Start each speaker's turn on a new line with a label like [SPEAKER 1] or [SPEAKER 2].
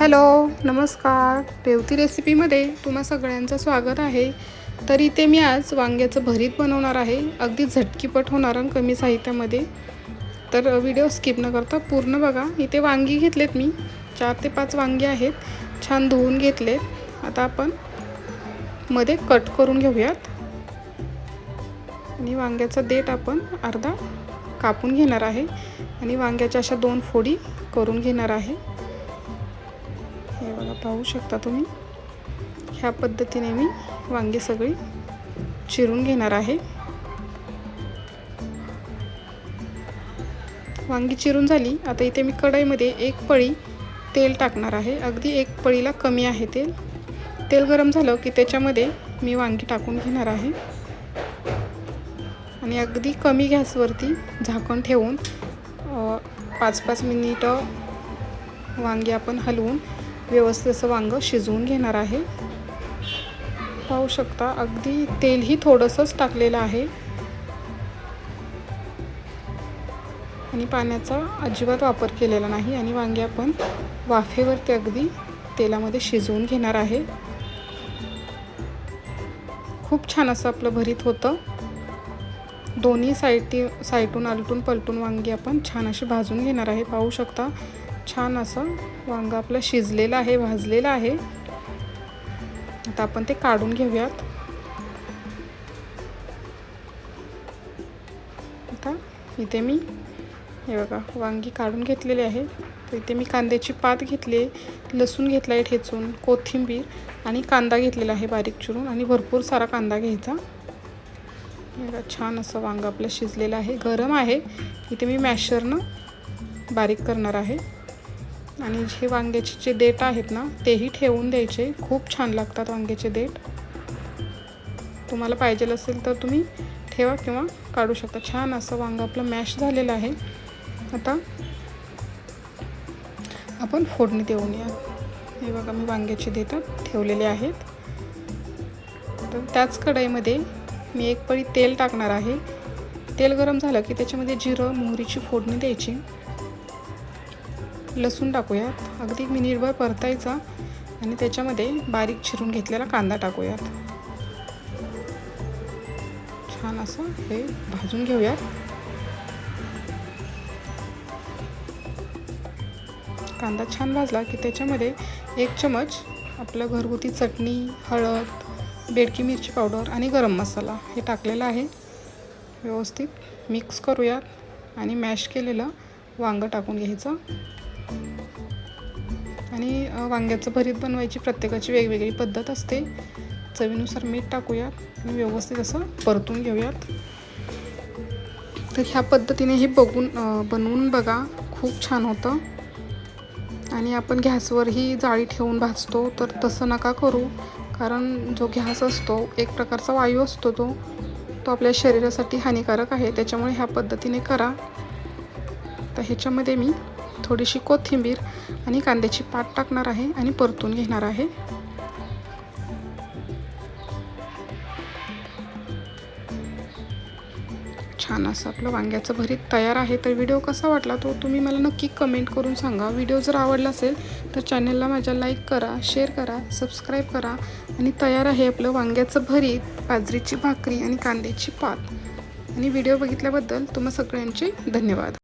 [SPEAKER 1] Hello नमस्कार. रेवती रेसिपीमध्ये तुम्हा सगळ्यांचं स्वागत आहे. तर इथे मी आज वांग्याचं भरीत बनवणार आहे. अगदी झटकीपट होणार आणि कमी साहित्यामध्ये. तर व्हिडिओ स्किप न करता पूर्ण बघा. इथे वांगी घेतलेत मी. चार ते पाच वांगी आहेत. छान धुवून घेतलेत. आता आपण मध्ये कट करून घेऊयात. आणि वांग्याचा देठ आपण अर्धा कापून घेणार आहे. आणि वांग्याच्या अशा दोन फोडी करून घेणार आहे. हे बघा पाहू शकता तुम्ही. ह्या पद्धतीने मी वांगी सगळी चिरून घेणार आहे. वांगी चिरून झाली आता इथे मी कढईमध्ये एक पळी तेल टाकणार आहे. अगदी एक पळीला कमी आहे तेल. तेल गरम झालं की त्याच्यामध्ये मी वांगी टाकून घेणार आहे. आणि अगदी कमी गॅसवरती झाकण ठेवून पाच पाच मिनिटं वांगी आपण हलवून व्यवस्थित असं वांगं शिजवून घेणार आहे. पाहू शकता अगदी तेलही थोडंसंच टाकलेलं आहे. आणि पाण्याचा अजिबात वापर केलेला नाही आणि वांगे आपण वाफेवरती अगदी तेलामध्ये शिजवून घेणार आहे. खूप छान असं आपलं भरीत होतं. दोन्ही साईटी साईटून आलटून पलटून वांगी आपण छान अशी भाजून घेणार आहे. पाहू शकता छान असं वांग आपलं शिजलेलं आहे भाजलेलं आहे. आता आपण ते काढून घेऊयात. आता इथे मी हे बघा वांगी काढून घेतलेली आहे. तर इथे मी कांद्याची पात घेतली लसूण घेतला आहे ठेचून कोथिंबीर आणि कांदा घेतलेला आहे बारीक चिरून आणि भरपूर सारा कांदा घ्यायचा. बघा छान असं वांग आपलं शिजलेलं आहे गरम आहे. इथे मी मॅशरनं बारीक करणार आहे. आणि जे वांग्याचे जे देठ आहेत ना तेही ठेवून द्यायचे. खूप छान लागतात वांग्याचे देठ. तुम्हाला पाहिजे असेल तर तुम्ही ठेवा किंवा काढू शकता. छान असं वांग आपलं मॅश झालेलं आहे. आता आपण फोडणी देऊन या. हे बघा मी वांग्याचे देठ ठेवलेले आहेत. तर त्याच कढईमध्ये मी एक पळी तेल टाकणार आहे. तेल गरम झालं की त्याच्यामध्ये जिरं मोहरीची फोडणी द्यायची. लसूण टाकूयात. अगदी मिनिटभर परतायचा आणि त्याच्यामध्ये बारीक चिरून घेतलेला कांदा टाकूयात. छान असं हे भाजून घेऊयात. कांदा छान भाजला की त्याच्यामध्ये एक चमच आपलं घरगुती चटणी हळद बेडकी मिरची पावडर आणि गरम मसाला हे टाकलेलं आहे. व्यवस्थित मिक्स करूयात आणि मॅश केलेलं वांगं टाकून घ्यायचं. आणि वांग्याचं भरीत बनवायची प्रत्येकाची वेगवेगळी पद्धत असते. चवीनुसार मीठ टाकूयात आणि व्यवस्थित असं परतून घेऊयात. तर ह्या पद्धतीने हे बघून बनवून बघा. खूप छान होतं. आणि आपण गॅसवरही जाळी ठेवून भाजतो. तर तसं नका करू. कारण जो गॅस असतो एक प्रकारचा वायू असतो तो तो आपल्या शरीरासाठी हानिकारक आहे. त्याच्यामुळे ह्या पद्धतीने करा. तर ह्याच्यामध्ये मी थोडीशी कोथिंबीर आणि कांद्याची पात टाकणार आहे आणि परतून घेणार आहे. छान असं आपलं वांग्याचं भरीत तयार आहे. तर व्हिडिओ कसा वाटला तो तुम्ही मला नक्की कमेंट करून सांगा. व्हिडिओ जर आवडला असेल तर चॅनलला माझ्या लाईक करा शेअर करा सबस्क्राईब करा आणि तयार आहे आपलं वांग्याचं भरीत बाजरीची भाकरी आणि कांद्याची पात. आणि व्हिडिओ बघितल्याबद्दल तुम्हा सगळ्यांचे धन्यवाद.